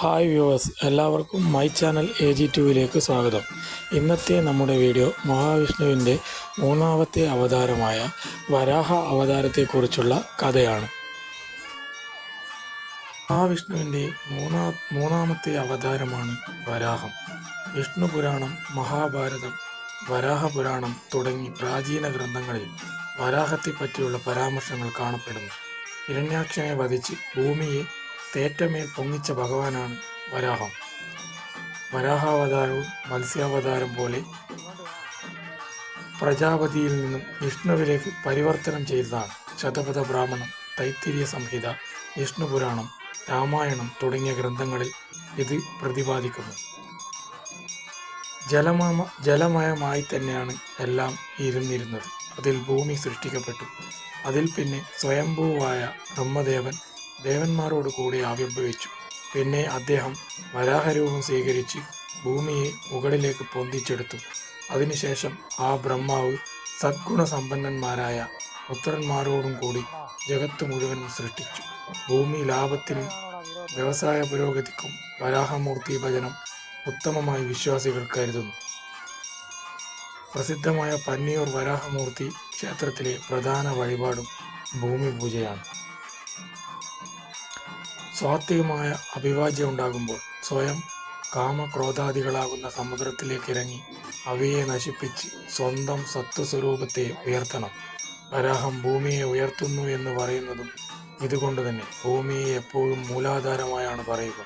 Hi viewers എല്ലാവർക്കും my channel A G ടുവിലേക്ക് സ്വാഗതം. ഇന്നത്തെ നമ്മുടെ വീഡിയോ മഹാവിഷ്ണുവിന്റെ മൂന്നാമത്തെ അവതാരമായ വരാഹ അവതാരത്തെക്കുറിച്ചുള്ള കഥയാണ്. മഹാവിഷ്ണുവിന്റെ മൂന്നാ മൂന്നാമത്തെ അവതാരമാണ് വരാഹം. വിഷ്ണു പുരാണം മഹാഭാരതം വരാഹ പുരാണം തുടങ്ങി പ്രാചീന ഗ്രന്ഥങ്ങളിൽ വരാഹത്തെപ്പറ്റിയുള്ള പരാമർശങ്ങൾ കാണപ്പെടുന്നു. ഇരണ്യാക്ഷനെ വധിച്ച് ഭൂമിയെ തേറ്റമേൽ പൊങ്ങിച്ച ഭഗവാനാണ് വരാഹം. വരാഹാവതാരവും മത്സ്യാവതാരം പോലെ പ്രജാപതിയിൽ നിന്നും വിഷ്ണുവിലേക്ക് പരിവർത്തനം ചെയ്തതാണ് ശതപഥ ബ്രാഹ്മണം തൈത്തിരിയ സംഹിത വിഷ്ണു പുരാണം രാമായണം തുടങ്ങിയ ഗ്രന്ഥങ്ങളിൽ ഇത് പ്രതിപാദിക്കുന്നു. ജലമാമ ജലമയമായി തന്നെയാണ് എല്ലാം ഇരുന്നിരുന്നത്. അതിൽ ഭൂമി സൃഷ്ടിക്കപ്പെട്ടു. അതിൽ പിന്നെ സ്വയംഭൂവായ ബ്രഹ്മദേവൻ ദേവന്മാരോട് കൂടി ആവിർഭവിച്ചു പിന്നെ അദ്ദേഹം വരാഹരൂപം സ്വീകരിച്ച് ഭൂമിയെ മുകളിലേക്ക് പൊന്തിച്ചെടുത്തു. അതിനുശേഷം ആ ബ്രഹ്മാവ് സദ്ഗുണസമ്പന്നന്മാരായ പുത്രന്മാരോടും കൂടി ജഗത്ത് മുഴുവനും സൃഷ്ടിച്ചു. ഭൂമി ലാഭത്തിനും വ്യവസായ പുരോഗതിക്കും വരാഹമൂർത്തി ഭജനം ഉത്തമമായി വിശ്വാസികൾ കരുതുന്നു. പ്രസിദ്ധമായ പന്നിയൂർ വരാഹമൂർത്തി ക്ഷേത്രത്തിലെ പ്രധാന വഴിപാടും ഭൂമി പൂജയാണ്. സ്വാത്വികമായ അഭിവാജ്യം ഉണ്ടാകുമ്പോൾ സ്വയം കാമക്രോധാദികളാകുന്ന സമുദ്രത്തിലേക്ക് ഇറങ്ങി അവയെ നശിപ്പിച്ച് സ്വന്തം സത്വസ്വരൂപത്തെ ഉയർത്തണം. വരാഹം ഭൂമിയെ ഉയർത്തുന്നു എന്ന് പറയുന്നതും ഇതുകൊണ്ട് തന്നെ ഭൂമിയെ എപ്പോഴും മൂലാധാരമായാണ് പറയുക.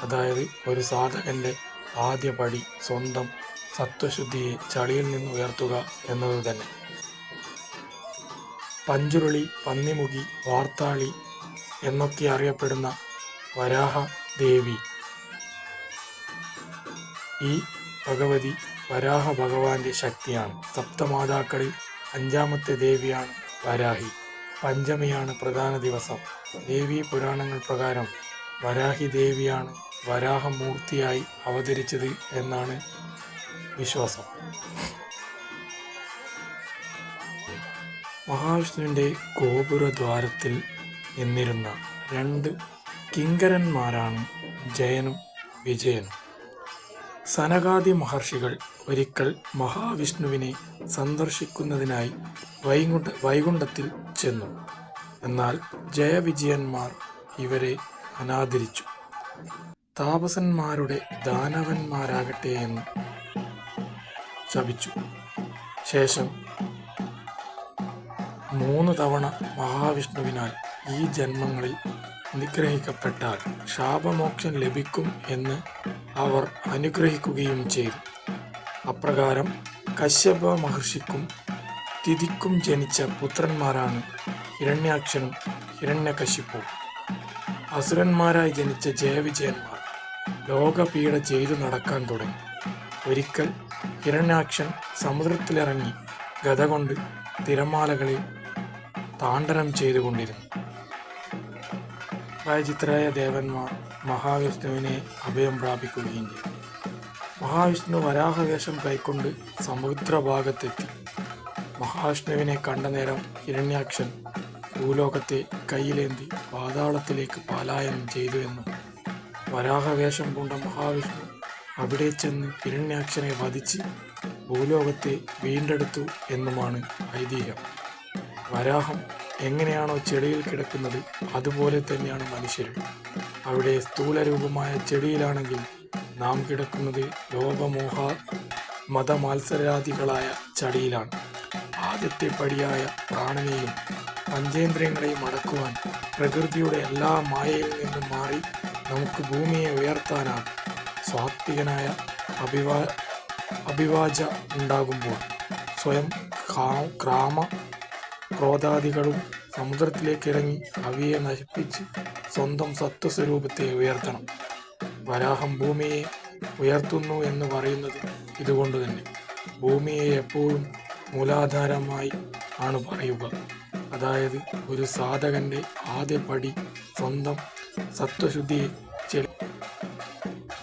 അതായത് ഒരു സാധകന്റെ ആദ്യ പടി സ്വന്തം സത്വശുദ്ധിയെ ചളിയിൽ നിന്ന് ഉയർത്തുക എന്നത് തന്നെ. പഞ്ചുരുളി പന്നിമുഖി വാർത്താളി എന്നൊക്കെ അറിയപ്പെടുന്ന വരാഹ ദേവി ഈ ഭഗവതി വരാഹ ഭഗവാന്റെ ശക്തിയാണ്. സപ്തമാതാക്കളിൽ അഞ്ചാമത്തെ ദേവിയാണ് വരാഹി. പഞ്ചമിയാണ് പ്രധാന ദിവസം. ദേവി പുരാണങ്ങൾ പ്രകാരം വരാഹി ദേവിയാണ് വരാഹമൂർത്തിയായി അവതരിച്ചത് എന്നാണ് വിശ്വാസം. മഹാവിഷ്ണുവിന്റെ ഗോപുരദ്വാരത്തിൽ നിന്നിരുന്ന രണ്ട് കിങ്കരന്മാരാണ് ജയനും വിജയനും. സനകാദി മഹർഷികൾ ഒരിക്കൽ മഹാവിഷ്ണുവിനെ സന്ദർശിക്കുന്നതിനായി വൈകുണ്ഠ വൈകുണ്ഠത്തിൽ ചെന്നു. എന്നാൽ ജയവിജയന്മാർ ഇവരെ അനാദരിച്ചു. താപസന്മാരുടെ ദാനവന്മാരാകട്ടെ എന്ന് ശപിച്ചു. ശേഷം മൂന്ന് തവണ മഹാവിഷ്ണുവിനാൽ ഈ ജന്മങ്ങളിൽ നിഗ്രഹിക്കപ്പെട്ടാൽ ശാപമോക്ഷം ലഭിക്കും എന്ന് അവർ അനുഗ്രഹിക്കുകയും ചെയ്തു. അപ്രകാരം കശ്യപ മഹർഷിക്കും തിഥിക്കും ജനിച്ച പുത്രന്മാരാണ് ഹിരണ്യാക്ഷനും ഹിരണ്യകശിപ്പും. അസുരന്മാരായി ജനിച്ച ജയവിജയന്മാർ ലോകപീഡ ചെയ്തു നടക്കാൻ തുടങ്ങി. ഒരിക്കൽ ഹിരണ്യാക്ഷൻ സമുദ്രത്തിലിറങ്ങി ഗത കൊണ്ട് തിരമാലകളിൽ താണ്ഡനം ചെയ്തുകൊണ്ടിരുന്നു. പ്രായചിത്രായ ദേവന്മാർ മഹാവിഷ്ണുവിനെ അഭയം പ്രാപിക്കുകയും ചെയ്തു. മഹാവിഷ്ണു വരാഹവേഷം കൈക്കൊണ്ട് സമുദ്രഭാഗത്തെത്തി. മഹാവിഷ്ണുവിനെ കണ്ട നേരം ഹിരണ്യാക്ഷൻ ഭൂലോകത്തെ കയ്യിലേന്തി പാതാളത്തിലേക്ക് പലായനം ചെയ്തു എന്നും വരാഹവേഷം പൂണ്ട മഹാവിഷ്ണു അവിടെ ചെന്ന് ഹിരണ്യാക്ഷനെ വധിച്ച് ഭൂലോകത്തെ വീണ്ടെടുത്തു എന്നുമാണ് ഐതിഹ്യം. വരാഹം എങ്ങനെയാണോ ചെടിയിൽ കിടക്കുന്നത് അതുപോലെ തന്നെയാണ് മനുഷ്യരും. അവിടെ സ്ഥൂലരൂപമായ ചെടിയിലാണെങ്കിൽ നാം കിടക്കുന്നത് ലോകമോഹ മതമാത്സരാദികളായ ചടിയിലാണ് ആദ്യത്തെ പടിയായ പ്രാണനെയും പഞ്ചേന്ദ്രിയങ്ങളെയും അടക്കുവാൻ പ്രകൃതിയുടെ എല്ലാ മായയിൽ നിന്നും മാറി നമുക്ക് ഭൂമിയെ ഉയർത്താനാണ് സ്വാത്വികനായ അഭിവാ അഭിവാച ഉണ്ടാകുമ്പോൾ. സ്വയം ക്രാമ ക്രോധാദികളും സമുദ്രത്തിലേക്ക് ഇറങ്ങി അവയെ നശിപ്പിച്ച് സ്വന്തം സത്വസ്വരൂപത്തെ ഉയർത്തണം. വരാഹം ഭൂമിയെ ഉയർത്തുന്നു എന്ന് പറയുന്നത് ഇതുകൊണ്ട് തന്നെ. ഭൂമിയെ എപ്പോഴും മൂലാധാരമായി ആണ് പറയുക. അതായത് ഒരു സാധകന്റെ ആദ്യ പടി സ്വന്തം സത്വശുദ്ധിയെ